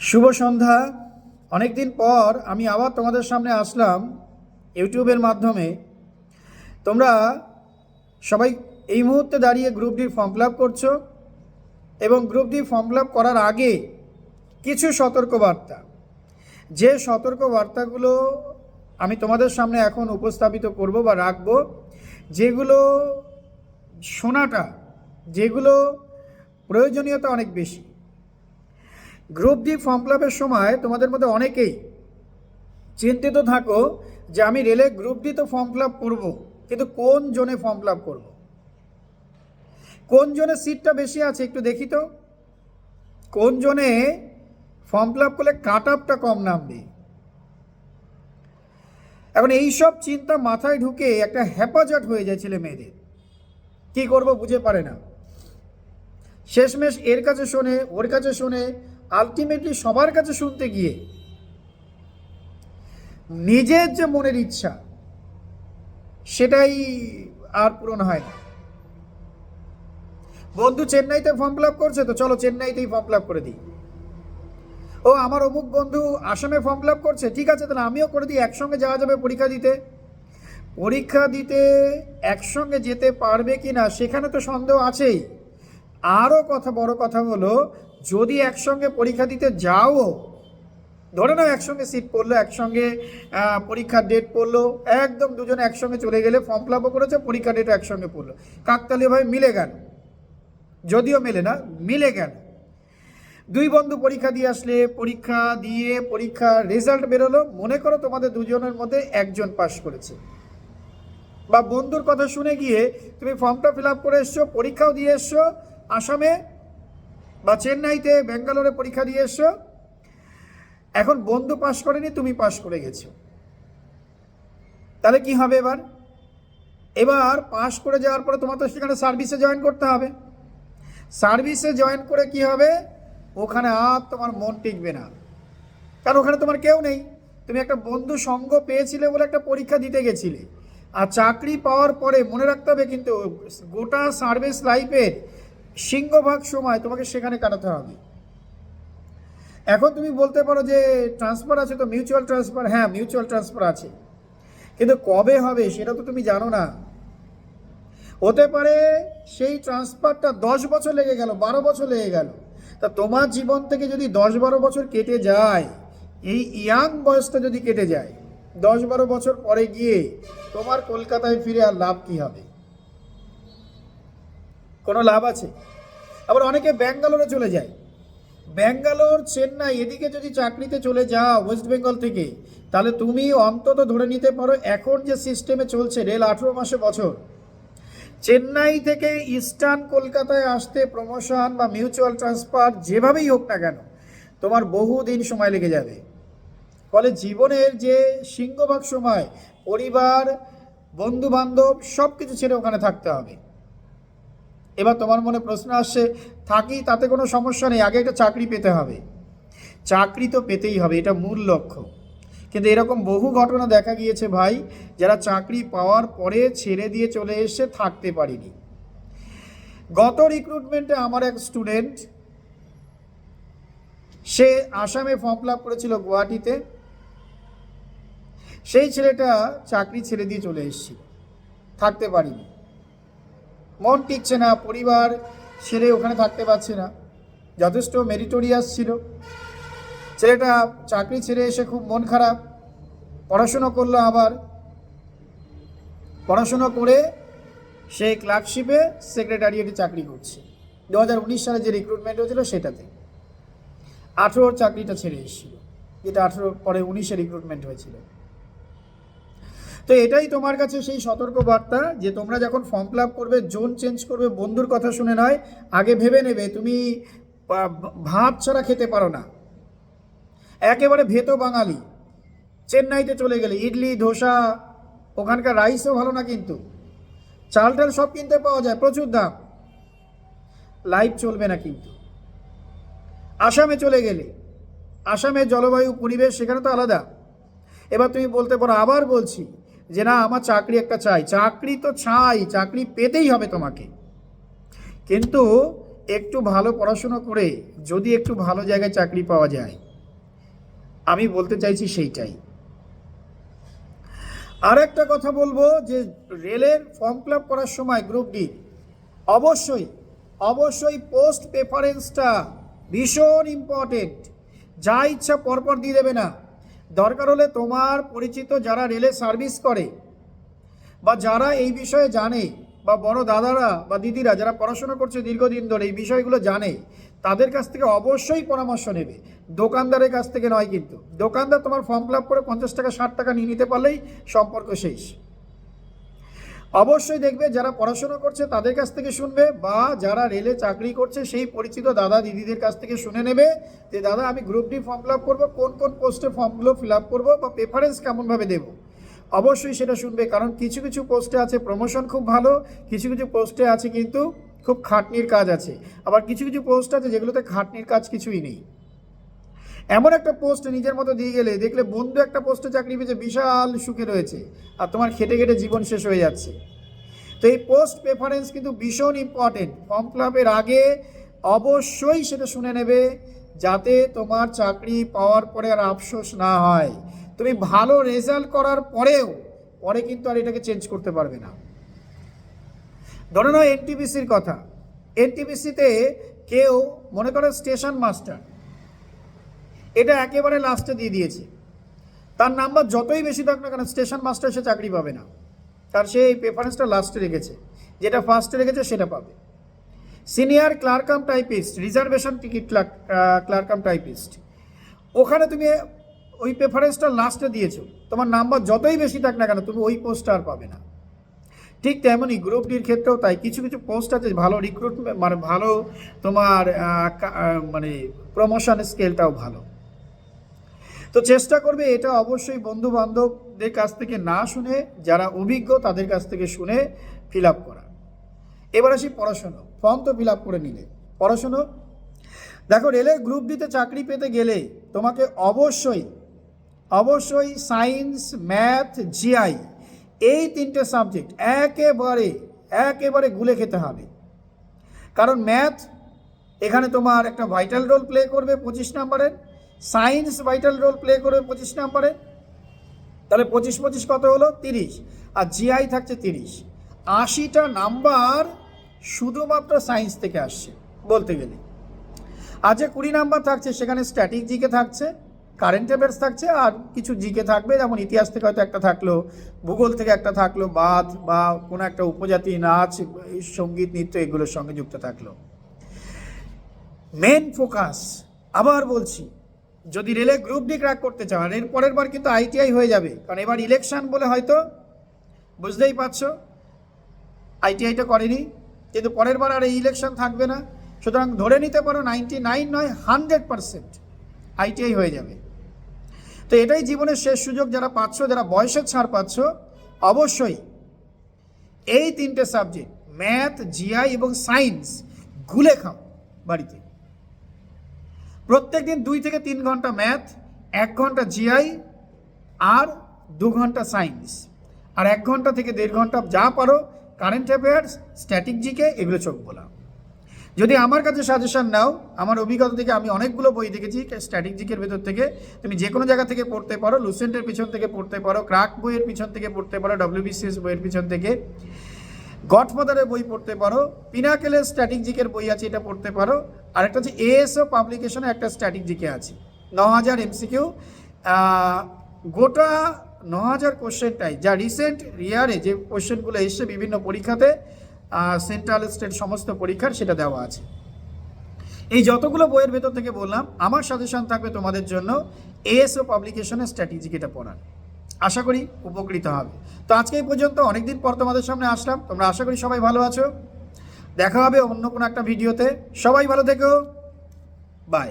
শুভ সন্ধ্যা। অনেক দিন পর আমি আবার তোমাদের সামনে আসলাম ইউটিউবের মাধ্যমে। তোমরা সবাই এই মুহূর্তে দাঁড়িয়ে গ্রুপ ডি ফর্ম ফিল করছ এবং গ্রুপ ডি ফর্ম ফিল করার আগে কিছু সতর্কবার্তা। যে সতর্কবার্তাগুলো আমি তোমাদের সামনে এখন উপস্থাপিত করব বা রাখব, যেগুলো শোনাটা, যেগুলো প্রয়োজনীয়তা অনেক বেশি। গ্রুপ ডি ফর্ম ফিল আপের সময় তোমাদের মধ্যে অনেকেই চিন্তিত থাকো যে আমি রেলে গ্রুপ ডি তো ফর্ম ফিল আপ করব, কিন্তু কোন জোনে ফর্ম ফিল আপ করব? কোন জোনে সিটটা বেশি আছে একটু দেখি তো। কোন জোনে ফর্ম ফিল আপ করলে কাট আপটা কম নামবে? এখন এই সব চিন্তা মাথায় ঢুকে একটা হ্যাপাজট হয়ে যায় ছেলে মেয়েদের। কী করব বুঝে পারে না। শেষমেশ এর কাছে শোনে, ওর কাছে শোনে আলটিমেটলি সবার কাছে শুনতে গিয়ে নিজের যে মনের ইচ্ছা, সেটাই আর পূরণ হয় না। বন্ধু, চেন্নাইতে ফর্ম ফিল করছে তো চলো চেন্নাইতেই ফর্ম ফিল করে দিই। ও, আমার অমুক বন্ধু আসামে ফর্ম ফিল করছে, ঠিক আছে, তাহলে আমিও করে দিই, একসঙ্গে যাওয়া যাবে পরীক্ষা দিতে। পরীক্ষা দিতে একসঙ্গে যেতে পারবে কি না সেখানে তো সন্দেহ আছেই। আরও কথা, বড় কথা হলো যদি একসঙ্গে পরীক্ষা দিতে যাও, ধরে নাও একসঙ্গে সিট পড়ল, একসঙ্গে পরীক্ষার ডেট পড়ল, একদম দুজনে একসঙ্গে চলে গেলে ফর্ম ফিল আপও করেছে পরীক্ষার ডেটও একসঙ্গে পড়ল। কাকতালীয়ভাবে মিলে গেল। যদিও মেলে না, মিলে গেল। দুই বন্ধু পরীক্ষা দিয়ে আসলে, পরীক্ষা দিয়ে পরীক্ষার রেজাল্ট বেরোলো। মনে করো তোমাদের দুজনের মধ্যে একজন পাশ করেছে। বা বন্ধুর কথা শুনে গিয়ে তুমি ফর্মটা ফিল আপ করে এসছো, পরীক্ষাও দিয়ে এসছো, আসামে বা চেন্নাইতে ব্যাঙ্গালোরে পরীক্ষা দিয়ে এসছো এখন বন্ধু পাশ করেনি, তুমি পাশ করে গেছো। তাহলে কি হবে এবার? এবার পাশ করে যাওয়ার পরে তোমার তো সেখানে সার্ভিসে জয়েন করতে হবে। সার্ভিসে জয়েন করে কি হবে? ওখানে আর তোমার মন টিকবে না। কারণ ওখানে তোমার কেউ নেই। তুমি একটা বন্ধু সঙ্গ পেয়েছিলে বলে একটা পরীক্ষা দিতে গেছিলে। আর চাকরি পাওয়ার পরে মনে রাখতে হবে কিন্তু গোটা সার্ভিস লাইফের সিংহভাগ সময় তোমাকে সেখানে কাটাতে হবে। এখন তুমি বলতে পারো যে ট্রান্সফার আছে তো মিউচুয়াল ট্রান্সফার হ্যাঁ মিউচুয়াল ট্রান্সফার আছে। কিন্তু কবে হবে সেটা তো তুমি জানো না। হতে পারে সেই ট্রান্সফারটা দশ বছর লেগে গেল, বারো বছর লেগে গেল। তা তোমার জীবন থেকে যদি দশ বারো বছর কেটে যায়, এই ইয়াং বয়সটা যদি কেটে যায়, দশ বারো বছর পরে গিয়ে তোমার কলকাতায় ফিরে আর লাভ কি হবে? কোনো লাভ আছে? আবার অনেকে ব্যাঙ্গালোরে চলে যায়। ব্যাঙ্গালোর, চেন্নাই, এদিকে যদি চাকরিতে চলে যাও ওয়েস্ট বেঙ্গল থেকে, তাহলে তুমি অন্তত ধরে নিতে পারো এখন যে সিস্টেমে চলছে রেল আঠেরো মাসে বছর। চেন্নাই থেকে ইস্টার্ন কলকাতায় আসতে প্রমোশন বা মিউচুয়াল ট্রান্সফার যেভাবেই হোক না কেন, তোমার বহু দিন সময় লেগে যাবে। ফলে জীবনের যে সিংহভাগ সময়, পরিবার বন্ধু বান্ধব সব কিছু ছেড়ে ওখানে থাকতে হবে। এবার তোমার মনে প্রশ্ন আসছে, থাকি, তাতে কোনো সমস্যা নেই, আগে একটা চাকরি পেতে হবে। চাকরি তো পেতেই হবে, এটা মূল লক্ষ্য। কিন্তু এরকম বহু ঘটনা দেখা গিয়েছে ভাই, যারা চাকরি পাওয়ার পরে ছেড়ে দিয়ে চলে এসে থাকতে পারিনি। গত রিক্রুটমেন্টে আমার এক স্টুডেন্ট সে আসামে ফর্ম ফিল করেছিল গুয়াহাটিতে। সেই ছেলেটা চাকরি ছেড়ে দিয়ে চলে এসেছিল, থাকতে পারিনি। মন টিকছে না, পরিবার ছেড়ে ওখানে থাকতে পারছে না। যথেষ্ট মেরিটোরিয়াস ছিল। ছেলেটা চাকরি ছেড়ে এসে খুব মন খারাপ। পড়াশুনো করল আবার। পড়াশুনো করে সে ক্লার্কশিপে সেক্রেটারিয়েটে চাকরি করছে। দু হাজার উনিশ সালে যে রিক্রুটমেন্ট হয়েছিল সেটাতে। আঠেরোর চাকরিটা ছেড়ে এসেছিল। যেটা আঠেরোর পরে উনিশে রিক্রুটমেন্ট হয়েছিল। তো এটাই তোমার কাছে সেই সতর্ক বার্তা যে তোমরা যখন ফর্ম ফিল করবে জোন চেঞ্জ করবে, বন্ধুর কথা শুনে নয়, আগে ভেবে নেবে, তুমি ভাত ছাড়া খেতে পারো না। একেবারে ভেতো বাঙালি, চেন্নাইতে চলে গেলে, ইডলি, ধোসা, ওখানকার রাইসও ভালো না কিন্তু। চাল টাল সব কিনতে পাওয়া যায়, প্রচুর দাম। লাইফ চলবে না কিন্তু। আসামে চলে গেলে আসামের জলবায়ু, পরিবেশ, সেখানে তো আলাদা। এবার তুমি বলতে পারো, আবার বলছি যে না, আমার চাকরি একটা চাই। চাকরি তো চাই, চাকরি পেতেই হবে তোমাকে। কিন্তু একটু ভালো পড়াশুনো করে যদি একটু ভালো জায়গায় চাকরি পাওয়া যায়, আমি বলতে চাইছি সেইটাই। আর একটা কথা বলব যে, রেলের ফর্ম ফিল করার সময় গ্রুপ ডি অবশ্যই অবশ্যই পোস্ট প্রেফারেন্সটা ভীষণ ইম্পর্টেন্ট যা ইচ্ছা পরপর দিয়ে দেবে না। দরকার হলে তোমার পরিচিত যারা রেলে সার্ভিস করে, বা যারা এই বিষয়ে জানে, বা বড় দাদারা বা দিদিরা যারা পড়াশোনা করছে দীর্ঘদিন ধরে এই বিষয়গুলো জানে, তাদের কাছ থেকে অবশ্যই পরামর্শ নেবে। দোকানদারের কাছ থেকে নয় কিন্তু। দোকানদার তোমার ফর্ম ফিল করে পঞ্চাশ টাকা, ষাট টাকা নিয়ে নিতে পারলেই সম্পর্ক শেষ। অবশ্যই দেখবে, যারা পড়াশোনা করছে তাদের কাছ থেকে শুনবে বা যারা রেলে চাকরি করছে সেই পরিচিত দাদা দিদিদের কাছ থেকে শুনে নেবে যে, দাদা, আমি group D form fill up করব, কোন কোন পোস্টে ফর্মগুলো ফিল আপ করব বা প্রেফারেন্স কেমনভাবে দেবো? অবশ্যই সেটা শুনবে, কারণ কিছু কিছু পোস্টে আছে প্রমোশন খুব ভালো, কিছু কিছু পোস্টে আছে কিন্তু খুব খাটনির কাজ আছে। আবার কিছু কিছু পোস্ট আছে যেগুলোতে খাটনির কাজ কিছুই নেই। এমন একটা পোস্ট নিজের মতো দিয়ে গেলে, দেখলে বন্ধু একটা পোস্টে চাকরি পেয়েছে, বিশাল সুখে রয়েছে। আর তোমার খেটে খেটে জীবন শেষ হয়ে যাচ্ছে। তো এই পোস্ট প্রেফারেন্স কিন্তু ভীষণ ইম্পর্টেন্ট ফর্ম ক্লাবের আগে অবশ্যই সেটা শুনে নেবে, যাতে তোমার চাকরি পাওয়ার পরে আর আফসোস না হয়। তুমি ভালো রেজাল্ট করার পরেও, পরে কিন্তু আর এটাকে চেঞ্জ করতে পারবে না। ধরে নাও এনটিপিসির কথা। এনটিপিসিতে কেউ, মনে করো স্টেশন মাস্টার এটা একেবারে লাস্টে দিয়ে দিয়েছে। তার নাম্বার যতই বেশি থাক না কেন স্টেশন মাস্টার সে চাকরি পাবে না। তার সে এই প্রেফারেন্সটা লাস্টে রেখেছে। যেটা ফার্স্টে রেখেছে, সেটা পাবে। Senior clerk cum typist reservation ticket clerk cum typist ওখানে তুমি ওই প্রেফারেন্সটা লাস্টে দিয়েছ। তোমার নাম্বার যতই বেশি থাক না কেন, তুমি ওই পোস্টটা আর পাবে না। ঠিক তেমনই গ্রুপ ডির ক্ষেত্রেও তাই। কিছু কিছু পোস্ট আছে, ভালো রিক্রুটমেন্ট মানে ভালো তোমার মানে প্রমোশন স্কেলটাও ভালো। তো চেষ্টা করবে এটা অবশ্যই বন্ধু বান্ধবদের কাছ থেকে না শুনে, যারা অভিজ্ঞ তাদের কাছ থেকে শুনে ফিল আপ করা। এবার আসি পড়াশুনো। ফর্ম তো ফিল আপ করে নিলে। পড়াশুনো? দেখো, রেলের গ্রুপ ডিতে চাকরি পেতে গেলে তোমাকে অবশ্যই অবশ্যই সায়েন্স ম্যাথ জিআই এই তিনটে সাবজেক্ট একেবারে একেবারে গুলে খেতে হবে। কারণ ম্যাথ এখানে তোমার একটা ভাইটাল রোল প্লে করবে পঁচিশ নাম্বারের। সায়েন্স ভাইটাল রোল প্লে করবে পঁচিশ নাম্বারে তাহলে পঁচিশ পঁচিশ কত হলো? তিরিশ। আর জিআই থাকছে তিরিশ। আশিটা নাম্বার শুধুমাত্র সায়েন্স থেকে আসছে, বলতে গেলে। আর যে কুড়ি নাম্বার থাকছে, সেখানে স্ট্যাটিক জিকে থাকছে কারেন্ট অ্যাফেয়ার্স থাকছে, আর কিছু জিকে থাকবে, যেমন ইতিহাস থেকে হয়তো একটা থাকল, ভূগোল থেকে একটা থাকল বাদ বা কোনো একটা উপজাতি, নাচ, সংগীত, নৃত্য, এগুলোর সঙ্গে যুক্ত থাকল। মেন ফোকাস আবার বলছি যদি রেলে গ্রুপ ডি ক্র্যাক করতে চাও, আর এর পরের বার কিন্তু আইটিআই হয়ে যাবে। কারণ এবার ইলেকশন বলে হয়তো বুঝতেই পারছ আইটিআইটা করেনি। কিন্তু পরের বার আর এই ইলেকশন থাকবে না। সুতরাং ধরে নিতে পারো নাইনটি নাইন নয় হান্ড্রেড পারসেন্ট আইটিআই হয়ে যাবে। তো এটাই জীবনের শেষ সুযোগ। যারা পাচ্ছ, যারা বয়সের ছাড় পাচ্ছ, অবশ্যই এই তিনটে সাবজেক্ট ম্যাথ জিআই এবং সায়েন্স গুলে খাও বাড়িতে। প্রত্যেক দিন দুই থেকে তিন ঘণ্টা ম্যাথ এক ঘণ্টা জিআই আর দু ঘণ্টা সায়েন্স আর এক ঘণ্টা থেকে দেড় ঘণ্টা যা পারো কারেন্ট অ্যাফেয়ার্স স্ট্যাটিক জিকে এগুলো চোখ বলা। যদি আমার কাছে সাজেশন নাও, আমার অভিজ্ঞতা থেকে আমি অনেকগুলো বই দেখেছি স্ট্যাটিক জিকের ভেতর থেকে। তুমি যে কোনো জায়গা থেকে পড়তে পারো লুসেন্টের পিছন থেকে পড়তে পারো ক্রাক বইয়ের পিছন থেকে পড়তে পারো ডব্লিউবিসিএস বইয়ের পিছন থেকে। গডফাদারের বই পড়তে পারো পিনাকেলের স্ট্যাটিক জিকের বই আছে, এটা পড়তে পারো। আর একটা হচ্ছে এএসও পাবলিকেশনে একটা স্ট্যাটিক আছে। ন হাজার এমসিকিউ গোটা ন হাজার কোশ্চেনটাই যা রিসেন্ট ইয়ারে যে কোশ্চেনগুলো এসছে বিভিন্ন পরীক্ষাতে সেন্ট্রাল স্টেট সমস্ত পরীক্ষার সেটা দেওয়া আছে। এই যতগুলো বইয়ের ভেতর থেকে বললাম, আমার সাজেশন থাকবে তোমাদের জন্য এএসও পাবলিকেশনের স্ট্র্যাটেজিক এটা পড়ার। আশা করি উপকৃত হবে। তো আজকে এই পর্যন্ত, অনেকদিন পর তোমাদের সামনে আসলাম। তোমরা আশা করি সবাই ভালো আছো। দেখা হবে অন্য কোনো একটা ভিডিওতে। সবাই ভালো থেকো। বাই